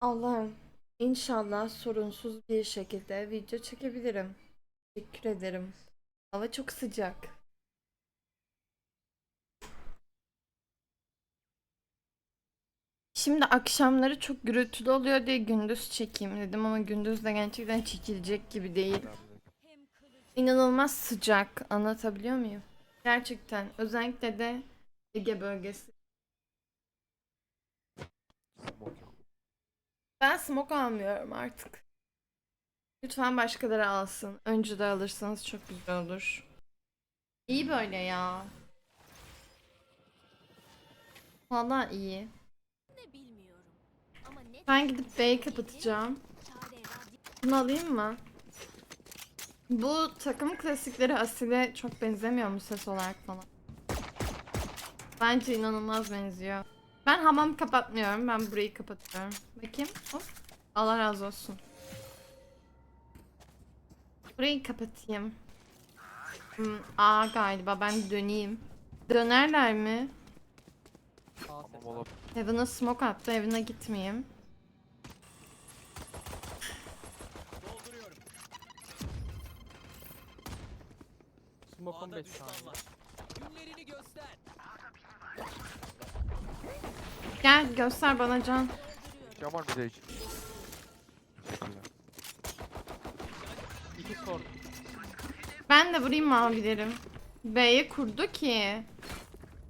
Allah'ım inşallah sorunsuz bir şekilde video çekebilirim. Teşekkür ederim. Hava çok sıcak. Şimdi akşamları çok gürültülü oluyor diye gündüz çekeyim dedim ama gündüz de gerçekten çekilecek gibi değil. İnanılmaz sıcak. Anlatabiliyor muyum? Gerçekten. Özellikle de Ege bölgesi. Ben smoke almıyorum artık. Lütfen başkaları alsın. Önce de alırsanız çok güzel olur. İyi böyle ya. Valla iyi. Ben gidip B'yi kapatacağım. Bunu alayım mı? Bu takım klasikleri Asil'e çok benzemiyor mu ses olarak falan? Bence inanılmaz benziyor. Ben hamam kapatmıyorum. Ben burayı kapatıyorum. Bakayım. Hop. Allah razı olsun. Burayı kapatayım. Hmm, A galiba. Ben döneyim. Dönerler mi? Tamam. Evine smoke attı. Evine gitmeyeyim. Smoke 15 saniye. Günlerini göster. Gel göster bana can. Kemal bir de hiç. İki sor. Ben de vurayım abilerim. B'ye kurdu ki.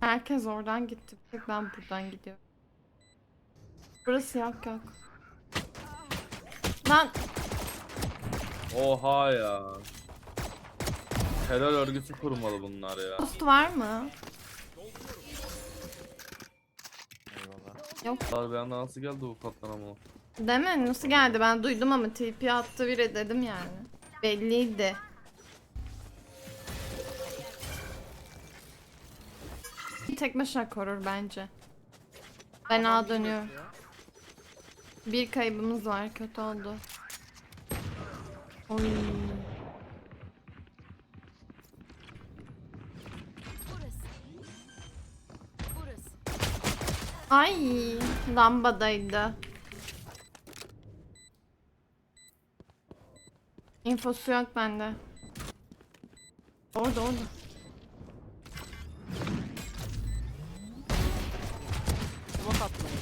Herkes oradan gitti. Tek ben buradan gidiyorum. Burası yok yok. Lan Oha ya. Terör örgütü kurmalı bunlar ya. post var mı? Yok. Bir anda nasıl geldi bu katlan ama? Değil mi? Nasıl geldi? Ben duydum ama TP attı biri dedim yani. Belliydi. Tek başına korur bence. Ben A dönüyorum. Bir kaybımız var. Kötü oldu. Oy. Ay, lambadaydı. İnfosu yok bende. Orada orada. Smoke atmayın.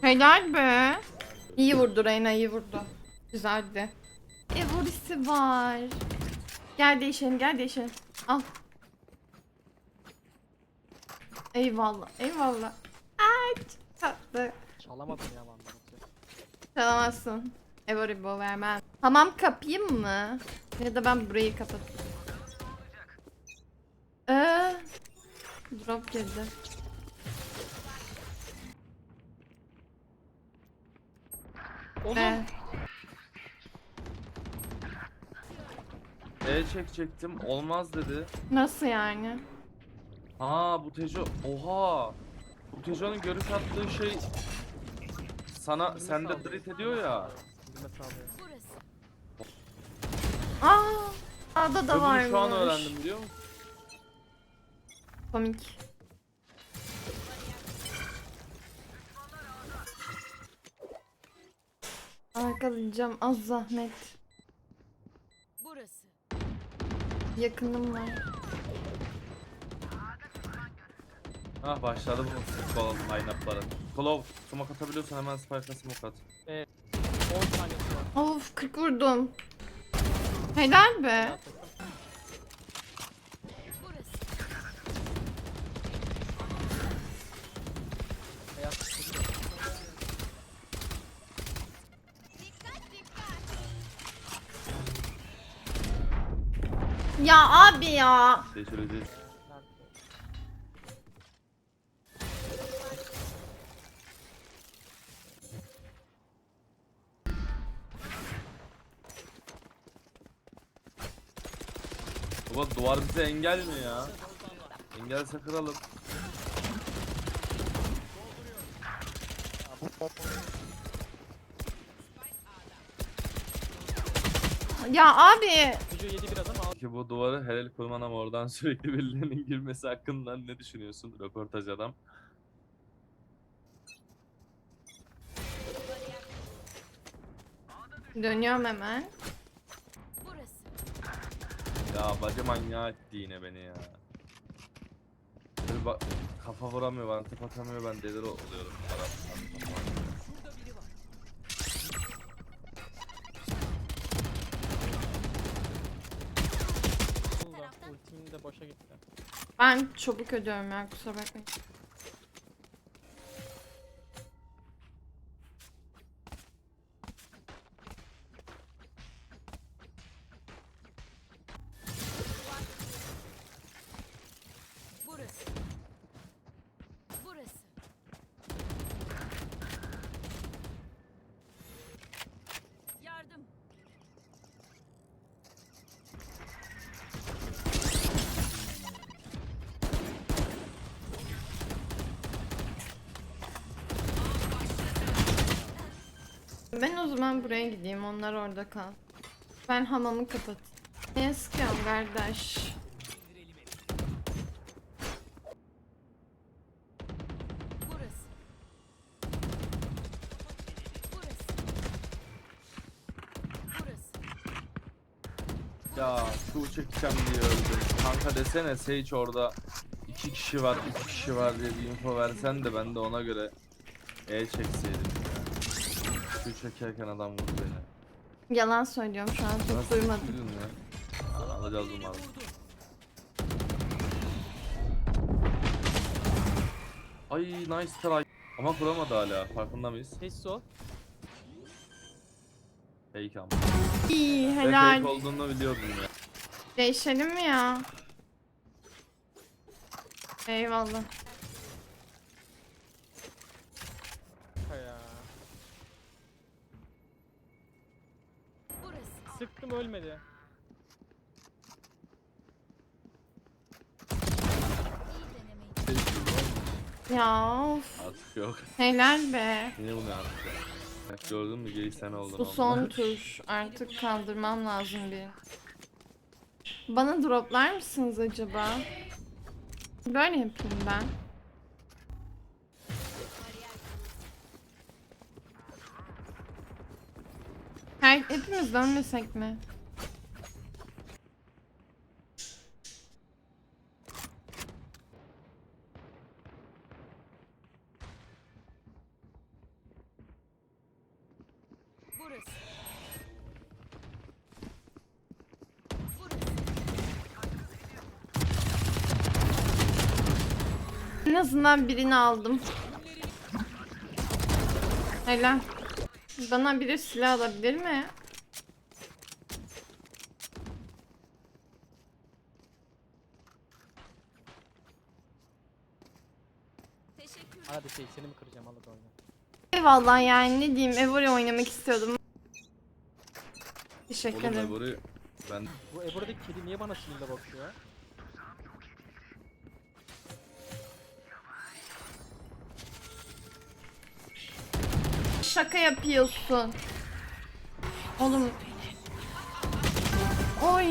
Helal be. İyi vurdu Reyna iyi vurdu. Güzeldi. E vurisi var. Gel değişelim gel değişelim. Al. Eyvallah eyvallah. Çok tatlı. Çalamadım ya vandamı. Çalamazsın. Evoribo vermem. Hamam kapayım mı? Ya da ben burayı kapatayım. Ee, drop girdi. Oğlum. Ee, E çekecektim olmaz dedi. nasıl yani? Ha bu Tejo oha. Tejo'nun görüş attığı şey sana sende drit ediyor ya. Aa, A'da da bunu varmış. şu an öğrendim biliyor musun? Komik. Arkalayacağım az zahmet. Burası. Yakınım var. Hah başladı bu futbol line-up'ları. Klov smoke atabiliyorsan hemen spike'a smoke at. 10 saniyesi var. Of 40 vurdum. Helal be. Ya abi ya. Değiştireceğiz. Nerede? Baba duvar bize engel mi ya? Engelse kıralım. Ya abi. Çocuğu yedi biraz ama Peki bu duvarı helal kurman ama oradan sürekli birilerinin girmesi hakkında ne düşünüyorsun röportaj adam? Dönüyorum hemen. Ya bacı manyağı etti yine beni ya. Bir bak kafa vuramıyor bana tıp atamıyor ben delir oluyorum. Ultimin de boşa gitti. Ben çabuk ödüyorum ya kusura bakmayın. Ben o zaman buraya gideyim onlar orada kal. Ben hamamı kapat. Niye sıkıyorum kardeş? Ya şu çekeceğim diye öldüm. Kanka desene Sage orada iki kişi var, üç kişi var diye bir info versen de ben de ona göre E çekseydim. Şu çekerken adam vurdu beni. Yalan söylüyorum şu an çok Nasıl duymadım. duydun ya? Alacağız umarım. Ay nice try. Ama kuramadı hala. Farkında mıyız? Sessiz ol. Fake ama. İyi Ve helal. fake olduğunu biliyordum ya. Değişelim mi ya? Eyvallah. Sıktım ölmedi. Ya of. Artık yok. Helal be. Yine bu ne artık? Bak gördün mü gay sen oldun. Bu son tur. Artık kaldırmam lazım bir. Bana droplar mısınız acaba? Böyle yapayım ben. Her, hepimiz dönmesek mi? Burası. Burası. En azından birini aldım. Helal. Bana biri silah alabilir mi? Hadi şey seni mi kıracağım al hadi oyna. Eyvallah yani ne diyeyim Evori oynamak istiyordum. Teşekkür Oğlum ederim. Ben Bu Ebora'daki kedi niye bana şimdi bakıyor? Şaka yapıyorsun. Oğlum. Oy.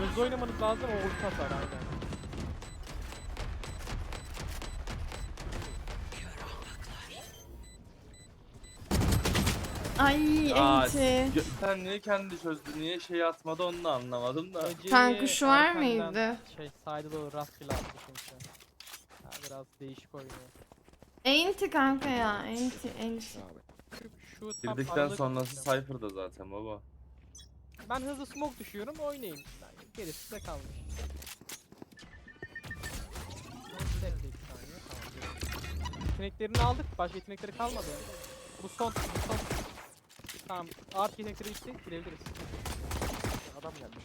Hızlı oynamanız lazım o ulti atar aynen. Ay Aa, enti. sen niye kendi çözdü, niye şey atmadı onu da anlamadım da. Kan kuşu var arkandan mıydı? Şey sayda doğru rastgele attı çünkü. Ha, biraz değişik oynuyor. Enti kanka ya. Enti enti. Şu, tam Girdikten aralık sonrası. Cypher'da zaten baba. Ben hızlı smoke düşüyorum oynayın. Yani gerisi size kalmış. Bekle iki saniye, tamam, görüyorum. Yeteneklerini aldık. Başka yetenekleri kalmadı. Bu son. Bu son. Tamam. Art yetenekleri bitti. Girebiliriz. Adam gelmiş.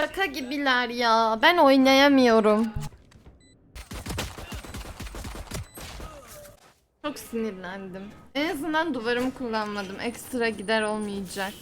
Şaka gibiler ya. Ben oynayamıyorum. Sinirlendim. En azından duvarımı kullanmadım. Ekstra gider olmayacak.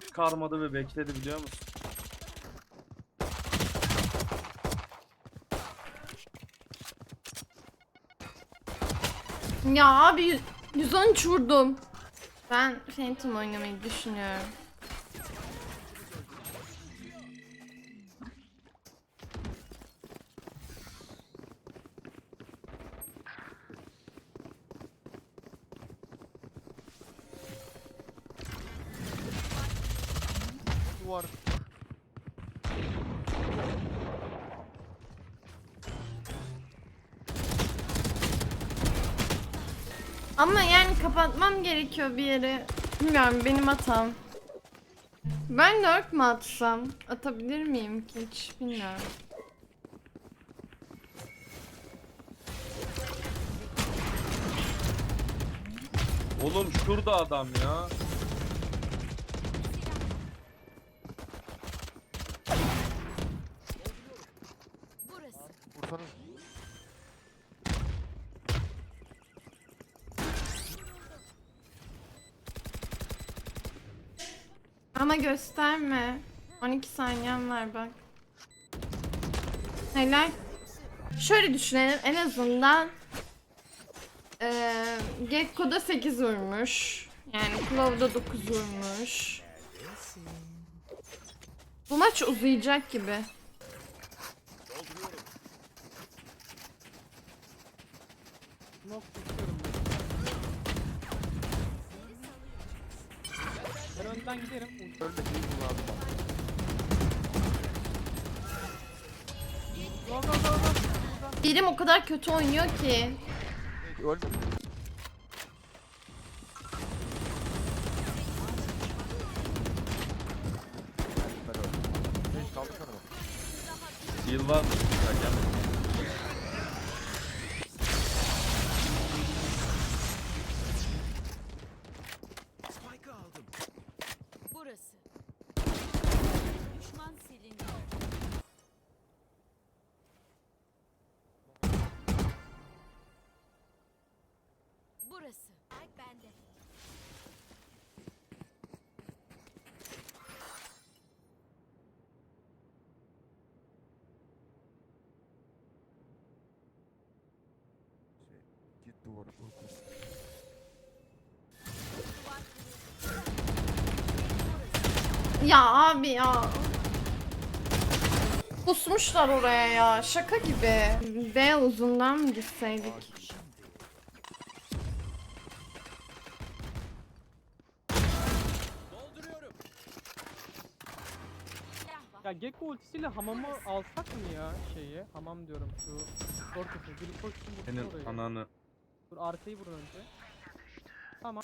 Çıkarmadı ve bekledi biliyor musun? Ya abi yüz- 113 vurdum. Ben Phantom oynamayı düşünüyorum. Duvar. Ama yani kapatmam gerekiyor bir yeri. Bilmiyorum benim hatam. Ben lurk mü atsam? Atabilir miyim ki hiç bilmiyorum. Oğlum şurada adam ya. Burası. Vursanız. Ama gösterme. 12 saniyem var bak. Helal. Şöyle düşünelim en azından eee Gekko'da 8 vurmuş. Yani Claw'da 9 vurmuş. Bu maç uzayacak gibi. Tutuyorum. Ben önden giderim. Ölme değil bu abi. Go go go go. Birim o kadar kötü oynuyor ki. Bak. Heal var mı? Ya abi ya. Pusmuşlar oraya ya. Şaka gibi. B uzundan mı gitseydik? Ya Gekko ultisiyle hamamı alsak mı ya şeyi? Hamam diyorum şu Fortress'ı. Biri koşsun vursun Senin ananı. Dur arkayı vurun önce. Tamam.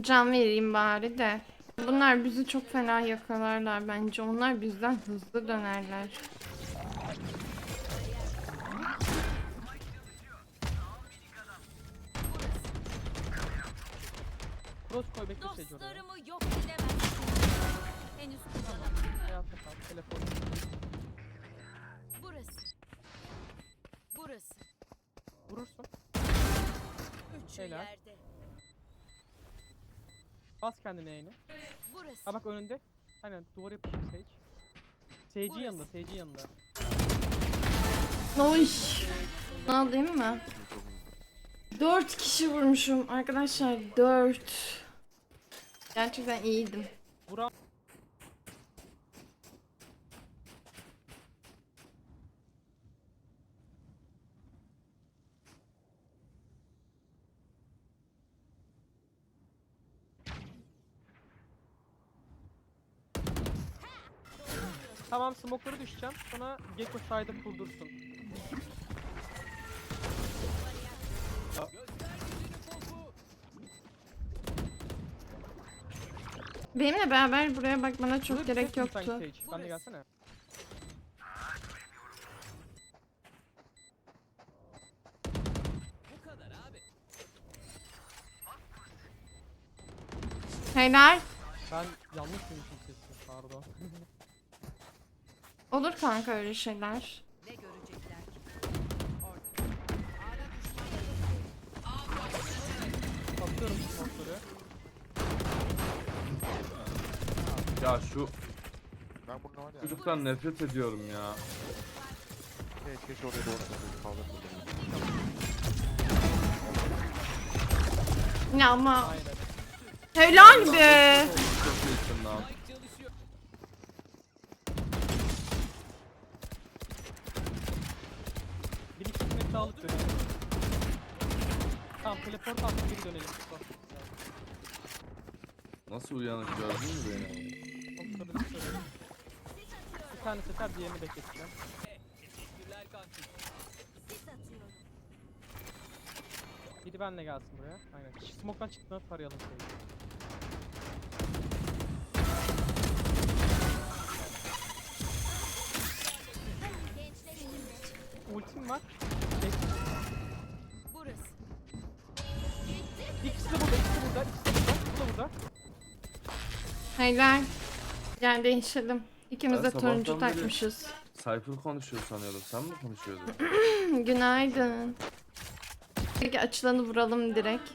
Can vereyim bari de. Bunlar bizi çok fena yakalarlar bence. Onlar bizden hızlı dönerler. Helal. yerde. Bas kendine yayını. Burası. Ha bak önünde. Aynen duvar yapacak Sage. Sage'in yanında, Sage'in yanında. Oy. Ne alayım mı? 4 kişi vurmuşum arkadaşlar 4. Gerçekten iyiydim. Tamam smoke'ları düşeceğim. Sonra Gekko side'ı kurdursun. Benimle beraber buraya bakmana çok Burada gerek yoktu. Sage? Ben de gelsene. Helal. Ben yanlış duymuşum sesini pardon. Olur kanka öyle şeyler. Atıyorum smoke'ları. Ya şu Ben bunu var ya. çocuktan nefret ediyorum ya. Evet geç oraya doğru kaldırdım. Ya ama Aynen. helal be. Çok iyisin lan. Bir iki metre alıp dönelim. Tamam teleport attı geri dönelim. Bak, Nasıl uyanık gördün mü beni? kontrolü tutuyorum. Bir tane sefer diğerini bekleteceğim. Biri benle gelsin buraya. Aynen. Smoke'dan çıktığında tarayalım şeyi. Ultim var. Burada. Helal. Gel değişelim. İkimiz Ben de turuncu sabahtan beri- takmışız. Cypher konuşuyor sanıyordum. Sen mi konuşuyordun? Günaydın. Peki açılanı vuralım direkt.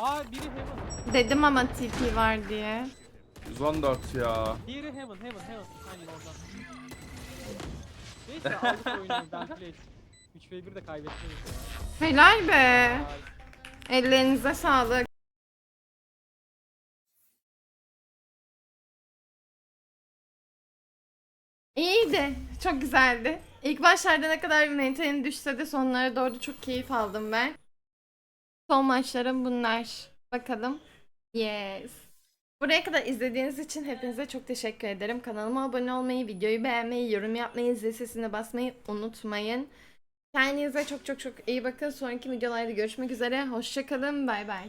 Aa biri heaven. Dedim ama TP var diye. 114 ya. Diğeri heaven, heaven, heaven. Aynen oradan. Neyse aldık oyunu, ben play. 3v1 de kaybetmeyiz ya. Helal be. Ay, Ellerinize sağlık. İyiydi. Çok güzeldi. İlk başlarda ne kadar mentalim düşse de sonlara doğru çok keyif aldım ben. Son maçlarım bunlar. Bakalım. Yes. Buraya kadar izlediğiniz için hepinize çok teşekkür ederim. Kanalıma abone olmayı, videoyu beğenmeyi, yorum yapmayı, zil sesine basmayı unutmayın. Kendinize çok çok çok iyi bakın. Sonraki videolarda görüşmek üzere. Hoşçakalın. Bay bay.